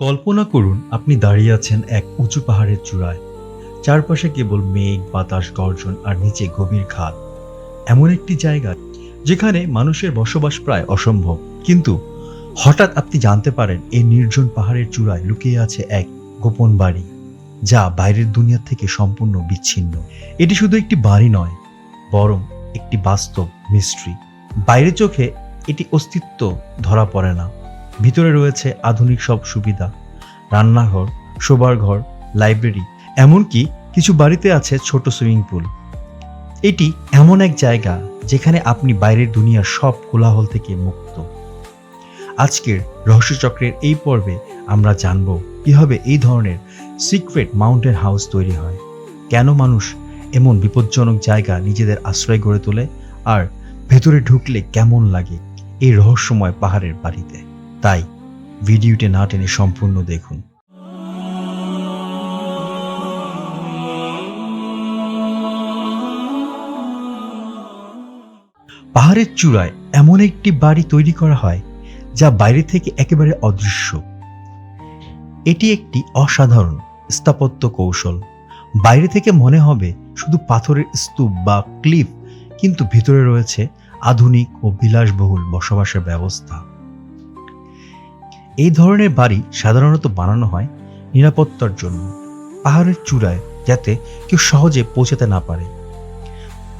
কল্পনা করুন, আপনি দাঁড়িয়ে আছেন এক উঁচু পাহাড়ের চূড়ায়। চারপাশে কেবল মেঘ, বাতাস, গর্জন আর নিচে গভীর খাদ এমন একটি জায়গা যেখানে মানুষের বসবাস প্রায় অসম্ভব। কিন্তু হঠাৎ আপনি জানতে পারেন, এই নির্জন পাহাড়ের চূড়ায় লুকিয়ে আছে এক গোপন বাড়ি, যা বাইরের দুনিয়া থেকে সম্পূর্ণ বিচ্ছিন্ন। এটি শুধু একটি বাড়ি নয়, বরং একটি বাস্তব মিস্ট্রি। বাইরের চোখে এটি অস্তিত্ব ধরা পড়ে না। ভিতরে রয়েছে আধুনিক সব সুবিধা। রান্নাঘর, শোবার ঘর, লাইব্রেরি, এমনকি কিছু বাড়িতে আছে ছোট সুইমিং পুল। এটি এমন এক জায়গা যেখানে আপনি বাইরের দুনিয়ার সব কোলাহল থেকে মুক্ত। আজকের রহস্যচক্রের এই পর্বে আমরা জানব কীভাবে এই ধরনের সিক্রেট মাউন্টেন হাউস তৈরি হয়। কেন মানুষ এমন বিপজ্জনক জায়গা নিজেদের আশ্রয় গড়ে তোলে? আর ভেতরে ঢুকলে কেমন লাগে এই রহস্যময় পাহাড়ের বাড়িতে? তাই ভিডিওটি না টেনে সম্পূর্ণ দেখুন। পাহাড়ের চূড়ায় এমন একটি বাড়ি তৈরি করা হয়, যা বাইরে থেকে একেবারে অদৃশ্য। এটি একটি অসাধারণ স্থাপত্য কৌশল। বাইরে থেকে মনে হবে শুধু পাথরের স্তূপ বা ক্লিফ, কিন্তু ভিতরে রয়েছে আধুনিক ও বিলাসবহুল বসবাসের ব্যবস্থা। এই ধরনের বাড়ি সাধারণত বানানো হয় নিরাপত্তার জন্য, পাহাড়ের চূড়ায়, যাতে কেউ সহজে পৌঁছাতে না পারে।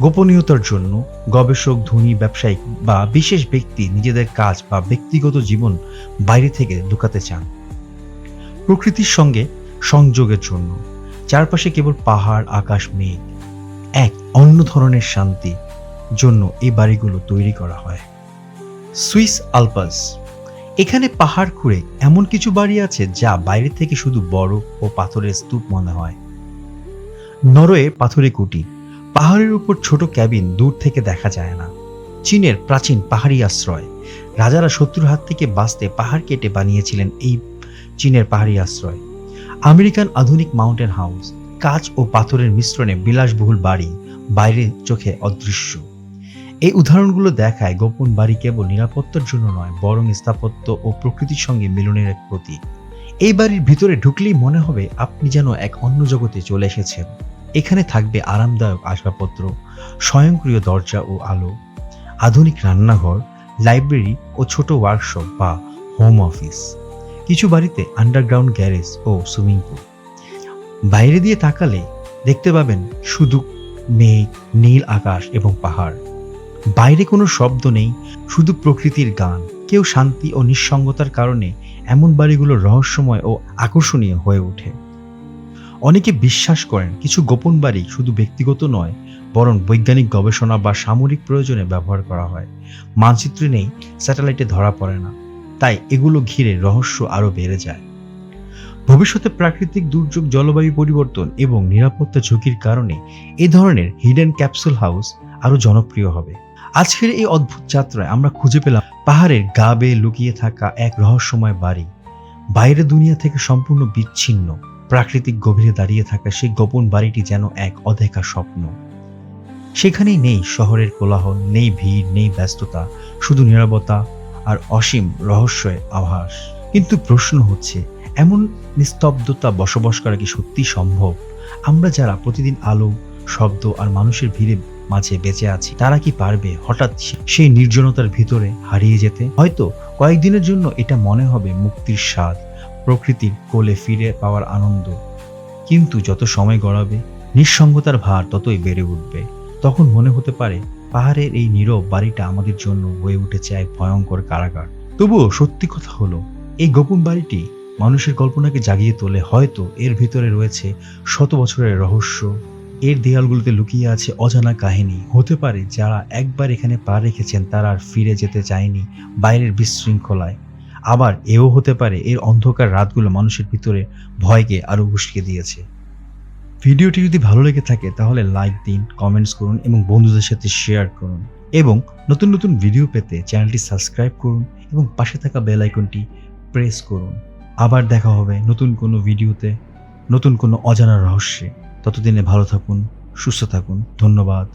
গোপনীয়তার জন্য গবেষক, ধনী, ব্যবসায়িক বা বিশেষ ব্যক্তি নিজেদের কাজ বা ব্যক্তিগত জীবন বাইরে থেকে লুকাতে চান। প্রকৃতির সঙ্গে সংযোগের জন্য, চারপাশে কেবল পাহাড়, আকাশ, মেঘ, এক অন্য ধরনের শান্তি জন্য এই বাড়িগুলো তৈরি করা হয়। সুইস আলপাস এখানে পাহাড় খুঁড়ে এমন কিছু বাড়ি আছে যা বাইরে থেকে শুধু বড় ও পাথরের স্তূপ মনে হয়। নরওয়ে পাথরে কুটি। পাহাড়ের উপর ছোট ক্যাবিন দূর থেকে দেখা যায় না। চীনের প্রাচীন পাহাড়ি আশ্রয়। রাজারা শত্রুর হাত থেকে বাঁচতে পাহাড় কেটে বানিয়েছিলেন এই চীনের পাহাড়ি আশ্রয়। আমেরিকান আধুনিক মাউন্টেন হাউস, কাঁচ ও পাথরের মিশ্রণে বিলাসবহুল বাড়ি বাইরে চোখে অদৃশ্য। এই উদাহরণগুলো দেখায় গোপন বাড়ি কেবল নিরাপত্তার জন্য নয়, বরং স্থাপত্য ও প্রকৃতির সঙ্গে মিলনের এক প্রতীক। এই বাড়ির ভিতরে ঢুকলেই মনে হবে আপনি যেন এক অন্য জগতে চলে এসেছেন। এখানে থাকবে আরামদায়ক আসবাবপত্র, স্বয়ংক্রিয় দরজা ও আলো, আধুনিক রান্নাঘর, লাইব্রেরি ও ছোট ওয়ার্কশপ বা হোম অফিস, কিছু বাড়িতে আন্ডারগ্রাউন্ড গ্যারেজ ও সুইমিং পুল। বাইরে দিয়ে তাকালে দেখতে পাবেন শুধু মেঘ, নীল আকাশ এবং পাহাড়। বাইরে কোনো শব্দ নেই, শুধু প্রকৃতির গান। কেউ শান্তি ও নিঃসঙ্গতার কারণে এমন বাড়িগুলো রহস্যময় ও আকর্ষণীয় হয়ে ওঠে। অনেকে বিশ্বাস করেন কিছু গোপন বাড়ি শুধু ব্যক্তিগত নয়, বরং বৈজ্ঞানিক গবেষণা বা সামরিক প্রয়োজনে ব্যবহার করা হয়। মানচিত্রে নেই, স্যাটেলাইটে ধরা পড়ে না। তাই এগুলো ঘিরে রহস্য আরও বেড়ে যায়। ভবিষ্যতে প্রাকৃতিক দুর্যোগ, জলবায়ু পরিবর্তন এবং নিরাপত্তা ঝুঁকির কারণে এ ধরনের হিডেন ক্যাপসুল হাউস আরও জনপ্রিয় হবে। আজকের এই অদ্ভুত যাত্রায় আমরা খুঁজে পেলাম পাহাড়ের গা বেয়ে লুকিয়ে থাকা এক রহস্যময় বাড়ি। বাইরের দুনিয়া থেকে সম্পূর্ণ বিচ্ছিন্ন। প্রাকৃতিক গভীরে দাঁড়িয়ে থাকা সেই গোপন বাড়িটি যেন এক অদেখা স্বপ্ন। সেখানেই নেই শহরের কোলাহল, নেই ভিড়, নেই ব্যস্ততা, শুধু নিরাপত্তা আর অসীম রহস্যের আভাস। কিন্তু প্রশ্ন হচ্ছে, এমন নিস্তব্ধতা বসবাস করা কি সত্যি সম্ভব? আমরা যারা প্রতিদিন আলো, শব্দ আর মানুষের ভিড়ে মাঝে বেঁচে আছি, তারা কি পারবে? হঠাৎ সেই নির্জনতার ভিতরে হারিয়ে যেতে? হয়তো কয়েকদিনের জন্য এটা মনে হবে মুক্তির স্বাদ, প্রকৃতির কোলে ফিরে পাওয়ার আনন্দ। কিন্তু যত সময় গড়াবে, নিঃসঙ্গতার ভার ততই বেড়ে উঠবে। তখন মনে হতে পারে পাহাড়ের এই নীরব বাড়িটা আমাদের জন্য হয়ে উঠেছে এক ভয়ঙ্কর কারাগার। তবুও সত্যি কথা হলো, এই গোপন বাড়িটি মানুষের কল্পনাকে জাগিয়ে তোলে হয়তো এর ভিতরে রয়েছে শত বছরের রহস্য এর দেয়ালগুলোতে লুকিয়ে আছে অজানা কাহিনী। হতে পারে যারা একবার এখানে পা রেখেছেন, তারা আর ফিরে যেতে চায়নি বাইরের বিশৃঙ্খলায়। আবার এও হতে পারে এর অন্ধকার রাতগুলো মানুষের ভিতরে ভয়কে আরও উস্কে দিয়েছে। ভিডিওটি যদি ভালো লেগে থাকে, তাহলে লাইক দিন, কমেন্টস করুন এবং বন্ধুদের সাথে শেয়ার করুন। এবং নতুন নতুন ভিডিও পেতে চ্যানেলটি সাবস্ক্রাইব করুন এবং পাশে থাকা বেল আইকনটি প্রেস করুন। আবার দেখা হবে নতুন কোনো ভিডিওতে, নতুন কোনো অজানা রহস্যে। ততদিনে ভালো থাকুন সুস্থ থাকুন। ধন্যবাদ।